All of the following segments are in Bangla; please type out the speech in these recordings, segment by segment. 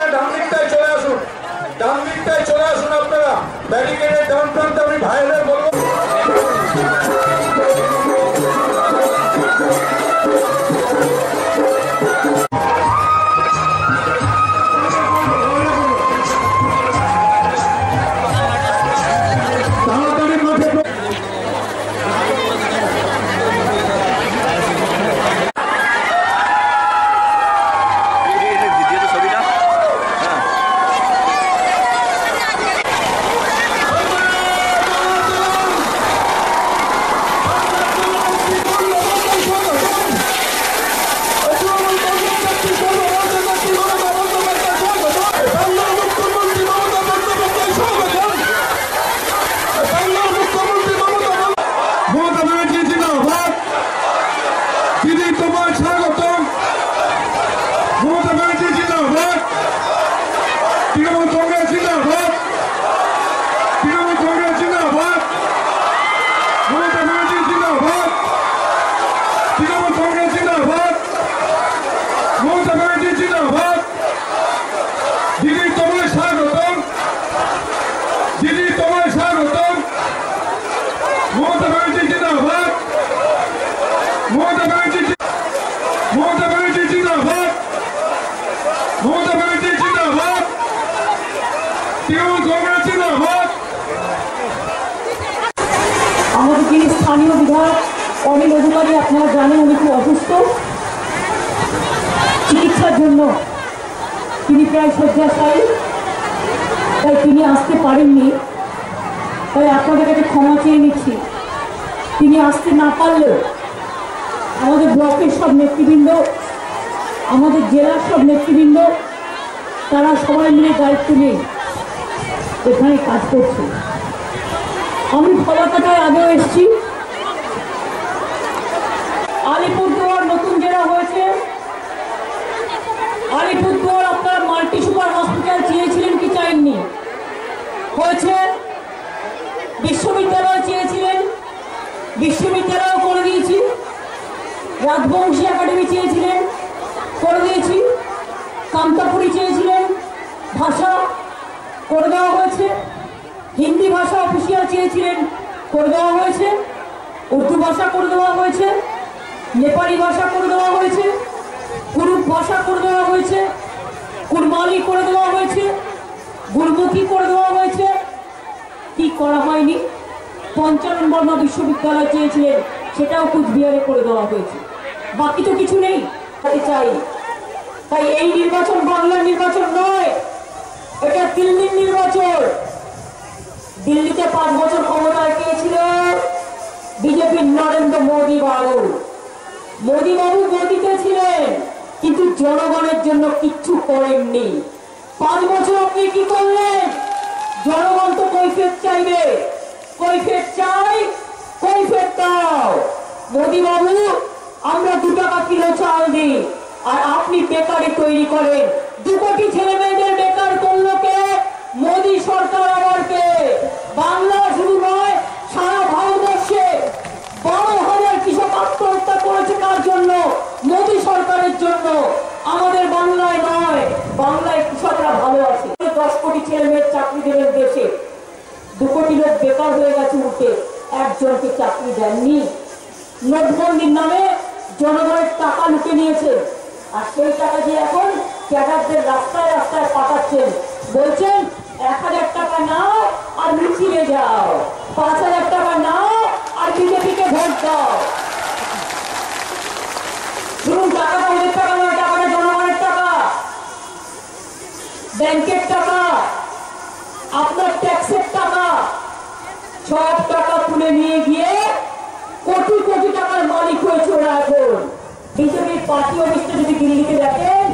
ডান দিকটায় চলে আসুন ডান দিকটায় চলে আসুন আপনারা ব্যারিকেডের ব্যানার্জি জিন্দাবাদ। দিদি তোমার স্বাগতম। দিদি তোমার স্বাগতম। মমতা ব্যানার্জি জিন্দাবাদ। মমতা ব্যানার্জি মমতা ব্যানার্জি জিন্দাবাদ। মমতা আমাদের স্থানীয় বিধায়ক অনিল অধিকারী, আপনারা জানেন উনি খুব অসুস্থ। চিকিৎসার জন্য। তিনি প্রায় শয্যাশায়ী তাই তিনি আসতে পারেননি। তাই আপনাদের কাছে ক্ষমা চেয়ে নিচ্ছি। তিনি আসতে না পারলেও আমাদের ব্লকের সব নেতৃবৃন্দ, আমাদের জেলার সব নেতৃবৃন্দ, তারা সবাই মিলে দায়িত্ব নিয়ে এখানে কাজ করছে। আমি ফলাকাটায় আগেও এসেছি। আলিপুরদুয়ার আলিপুরদুয়ার আপনার মাল্টি সুপার হসপিটাল চেয়েছিলেন কি চাইননি? হয়েছে, বিশ্ববিদ্যালয় চেয়েছিলেন, বিশ্ববিদ্যালয় করে দিয়েছি, রাজবংশী একাডেমি চেয়েছিলেন, করে দিয়েছি কামতাপুরি চেয়েছিলেন, ভাষা করে দেওয়া হয়েছে, হিন্দি ভাষা অফিসিয়াল চেয়েছিলেন, করে দেওয়া হয়েছে, উর্দু ভাষা করে দেওয়া হয়েছে, নেপালি ভাষা করে দেওয়া হয়েছে ভাষা করে দেওয়া হয়েছে কুরমালি করে দেওয়া হয়েছে, গুরমুখী করে দেওয়া হয়েছে। কি করা হয়নি? পঞ্চানন বর্মা বিশ্ববিদ্যালয় চেয়েছিলেন, সেটাও কুচবিহারে করে দেওয়া হয়েছে। বাকি তো কিছু নেই তাই চাই। তাই এই নির্বাচন বাংলার নির্বাচন নয়, এটা দিল্লির নির্বাচন। দিল্লিতে পাঁচ বছর ক্ষমতায় কে ছিল বিজেপির নরেন্দ্র মোদী বাবু। মোদী বাবু ছিলেন। কিন্তু জনগণের জন্য কিচ্ছু করেননি। পাঁচ বছর আপনি কি করলেন? জনগণ তো কৈফিয়ত চাইবে। কৈফিয়ত চাই, কৈফিয়ত দাও। মোদী বাবু আমরা দু টাকা কিলো চাল দিই। আর আপনি বেকারি তৈরি করেন। দু কোটি ছেলে মেয়েদের বেকার করল কে? মোদী সরকার আবার কে? বাংলা শুধু নয়, সারা ভারতবর্ষে বারো হাজার কৃষক আত্মহত্যা করেছে কার জন্য মোদী আমাদের বাংলায় নয় বাংলায় কৃষকরা ভালো আছে। দশ কোটি ছেলে মেয়ের চাকরি দেবেন দেশে। দু কোটি লোক বেকার হয়ে গেছে উঠে, একজনকে চাকরি দেননি। নোটবন্দির নামে জনগণের টাকা লুটে নিয়েছে। আর সেই টাকা দিয়ে এখন ক্যাডারদের রাস্তায় রাস্তায় পাঠাচ্ছেন। বলছেন, এক হাজার টাকা নাও আর মিছিলে যাও পাঁচ হাজার টাকা নাও আর বিজেপিকে ভোট দাও শুনুন টাকাটা ওদের টাকা নয় টাকাটা জনগণের টাকা ব্যাংকের টাকা আপনার ট্যাক্সের টাকা সব নিয়ে গিয়ে কোটি কোটি টাকার মালিক হয়েছে ওরা এখন। বিজেপির পার্টি অফিসটা যদি দিল্লিতে দেখেন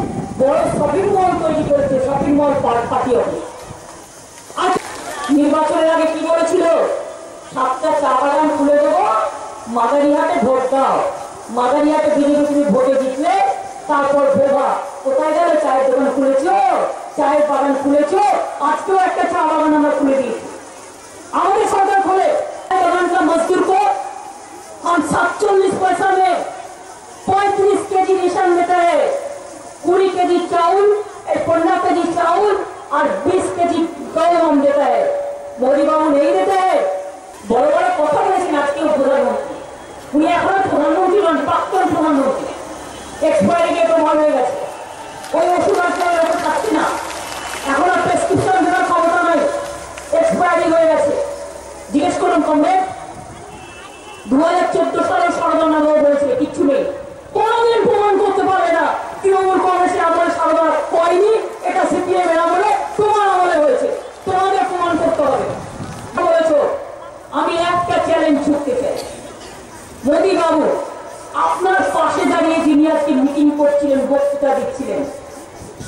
বড় শপিং মল তৈরি করেছে শপিং মল পার্টি অফিস নির্বাচনের আগে কি বলেছিল? সাতটা চা বাগান খুলে দেবো, মাদারিহাটে ভোট দাও। মাদারিহাটে বিজেপি তুমি ভোটে জিতলে, তারপর ভোগা কোথায় গেল চায়ের দোকান খুলেছো? চায়ের বাগান খুলেছো? আজকেও একটা চা বাগান আমরা খুলে দিয়েছি। আমাদের সরকার খোলে। কেজি চাউল এই পনেরো কেজি চাউল और 20 কেজি গম हम देता है মোদি বাবু নেই देते हैं বড় বড় কথা বলেছেন আজকেও প্রধানমন্ত্রী উনি এখনো প্রধানমন্ত্রী নন প্রাক্তন প্রধানমন্ত্রী এক্সপায়ারি ডেট প্রমাণ হয়ে গেছে ওই ওষুধ যিনি আজকে মিটিং করছিলেন, বক্তৃতা দিচ্ছিলেন।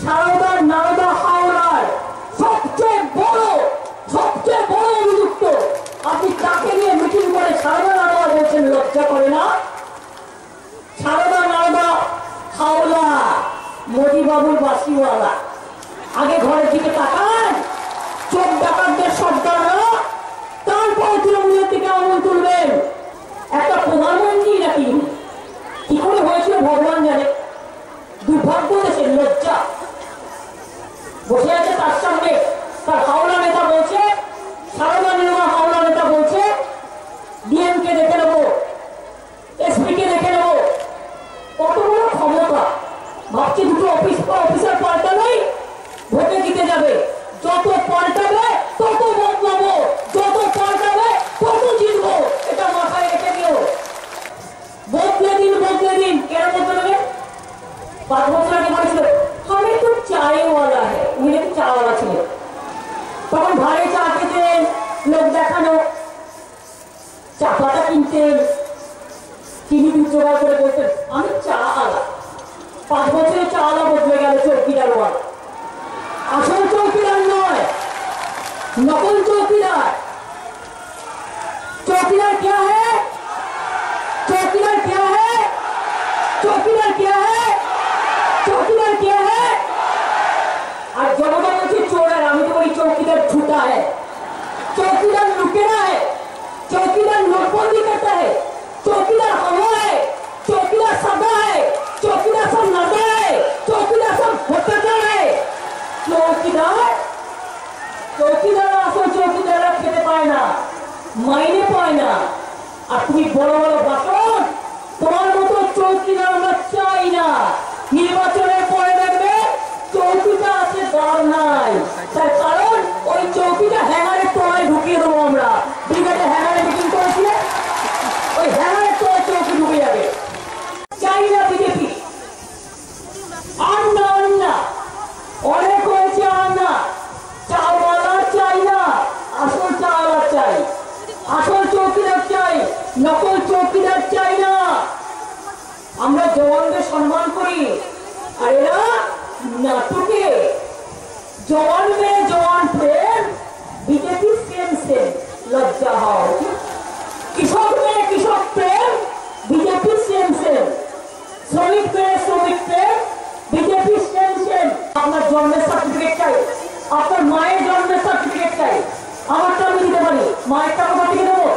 সারদার নারদা হাওড়ার সবচেয়ে বড় সবচেয়ে বড় অভিযুক্ত। আপনি তাকে নিয়ে মিটিং করে সারদা নারদা বলছেন, লজ্জা করে না? সারদা নারদা হাওড়া মোদি বাবুর বাসিওয়ালা। আগে ঘরের দিকে তাকান। চিনি দুধ জোগাড় করে বলতেন আমি চা আলা পাঁচ বছরে চা আলা বদলে গেল চৌকিদার ওয়াল আসল চৌকিদার নয় নকল চৌকিদার चौकीदार क्या है चौकीदार क्या है चौकीदार क्या है चौकीदार क्या है আর জনতা বলছে চোর আর আমি তো বলি চৌকিদার ছুটা है चौकीदार लुटेरा है चौकीदार नोटबंदी करता है चौकीदार চৌকিদার? চৌকিদার আসল চৌকিদাররা খেতে পায় না, মাইনে পায় না। আর তুমি বড় বড় বাসন? তোমার মতো চৌকিদার আমরা চাই না। নির্বাচনের পরে দেখবে চৌকিটা আছে দর নাই। তার কারণ ওই চৌকিটা হ্যাঙ্গারের তোমায় ঢুকিয়ে দেবো আমরা। ঠিক আছে হ্যাঙ্গার নকল চৌকিদার চাই না। আমরা জওয়ানদের সম্মান করি। আর এরা নাটকে জওয়ান মেয়ে জওয়ান প্রেম, বিজেপি সেম সেম। লজ্জা উচিত। কৃষক মেয়ে কৃষক প্রেম, বিজেপি সেম সেম। শ্রমিক মেয়ে শ্রমিক প্রেম, বিজেপি সেম সেম। আপনার জন্মের সার্টিফিকেট চাই। আপনার মায়ের জন্মের সার্টিফিকেট চাই। আমারটা আমি দিতে পারি। মায়েরটা কোথা থেকে দেবো?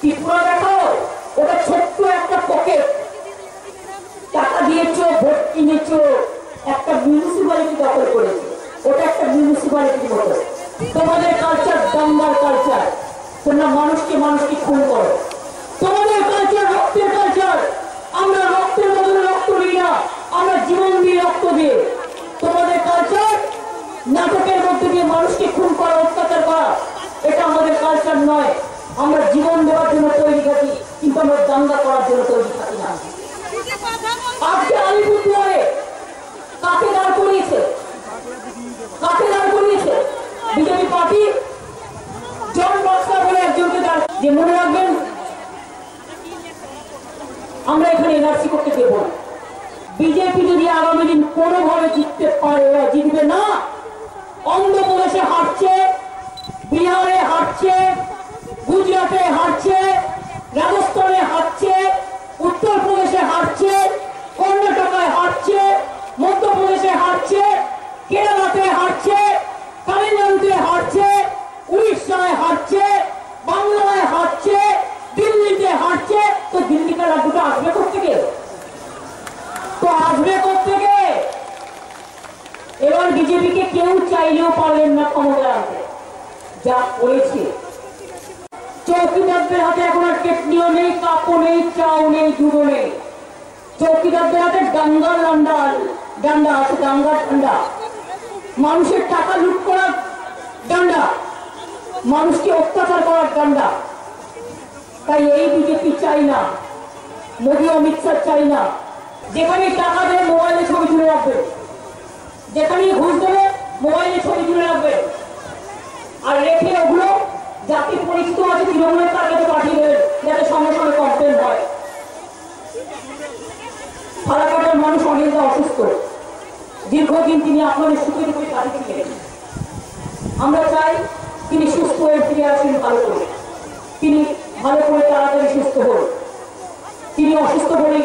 ত্রিপুরা দেখো? ওটা ছোট্ট একটা পকেট টাকা দিয়েছ, ভোট কিনেছ, একটা মিউনিসিপ্যালিটি দখল করেছে। ওটা একটা মিউনিসিপ্যালিটির মতো। তোমাদের কালচার দাঙ্গার কালচার তোমরা মানুষকে মানুষকে খুন করো। তোমাদের কালচার রক্তের কালচার আমরা রক্তের বদলে রক্ত দিই না। আমরা জীবন দিয়ে রক্ত দিয়ে তোমাদের কালচার নাটকের মধ্যে দিয়ে মানুষকে খুন করা, অত্যাচার করা, এটা আমাদের কালচার নয়। আমরা জীবন দেওয়ার জন্য তৈরি থাকি কিন্তু আমরা দাঙ্গা করার জন্য তৈরি থাকি না। আজকে আলিপুরদুয়ারে কাকে দাঁড় করিয়েছে? কাকে দাঁড় করিয়েছে? BJP party? জন বস্তা বলে একজনকে দাঁড় যে মনে রাখবেন, আমরা এখানে এনআরসি করতে দেব না। বিজেপি যদি আগামী দিন কোনোভাবে জিততে পারে জিতবে না। অন্ধ্রপ্রদেশে হাঁটছে বিহারে হাঁটছে গুজরাটে হারছে, রাজস্থানে হারছে, উত্তরপ্রদেশে হারছে, কর্ণাটকায় হারছে, মধ্যপ্রদেশে হারছে, কেরালাতে হারছে, তামিলনাড়ুতে হারছে, উড়িষ্যায় হারছে, বাংলায় হারছে, দিল্লিতে হারছে। তো দিল্লিকার দুটো আসবে থেকে তো আসবে থেকে এবার বিজেপিকে কেউ চাইলেও পারলেন না ক্ষমতা যা করেছে। চৌকিদারদের হাতে এখন আর কেটলিও নেই, কাপও নেই, চাও নেই জুড়ো নেই। চৌকিদারদের হাতে ডাঙ্গার ডান্ডা ডান্ডা আছে ডাঙ্গার ঠান্ডা মানুষের টাকা লুট করার ডান্ডা। মানুষকে অত্যাচার করার ডান্ডা। তাই এই বিজেপি চাই না। মোদী অমিত শাহ চাই না। যেখানে টাকা দেবে, মোবাইলে ছবি তুলে রাখবে। যেখানে ঘুষ দেবে, মোবাইলে ছবি তুলে রাখবে। আর রেখে ওগুলো জাতি পরিচিত আছে, তৃণমূলের তার কাছে পাঠিয়ে যাতে সঙ্গে সঙ্গে কমপ্লেন হয়। ফালাকাটার মানুষ অনেকটা অসুস্থ। দীর্ঘদিন তিনি আপনাদের সুখে দুঃখে কাটিয়ে ছিলেন আমরা চাই তিনি সুস্থ হয়ে ফিরে আসেন ভালো করে। তিনি ভালো করে তাড়াতাড়ি সুস্থ হন। তিনি অসুস্থ বলে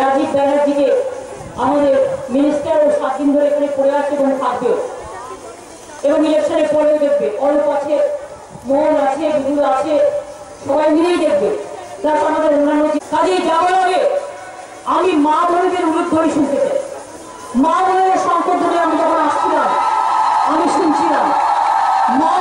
রাজীব ব্যানার্জিকে আমাদের মিনিস্টার ও সাত দিন ধরে এখানে পড়ে আছে এবং থাকবেও। এবং ইলেকশনে পরেও দেখবে, অল্প আছে মোহন আছে বিন্দু আছে, সবাই মিলেই দেখবে। প্লাস আমাদের অন্যান্য কাজে যাওয়ার আগে আমি মা বোনদের উল্লেখ শুনতে চাই। মা বোনের সংকট ধরে আমি যখন আসছিলাম, আমি শুনছিলাম, মা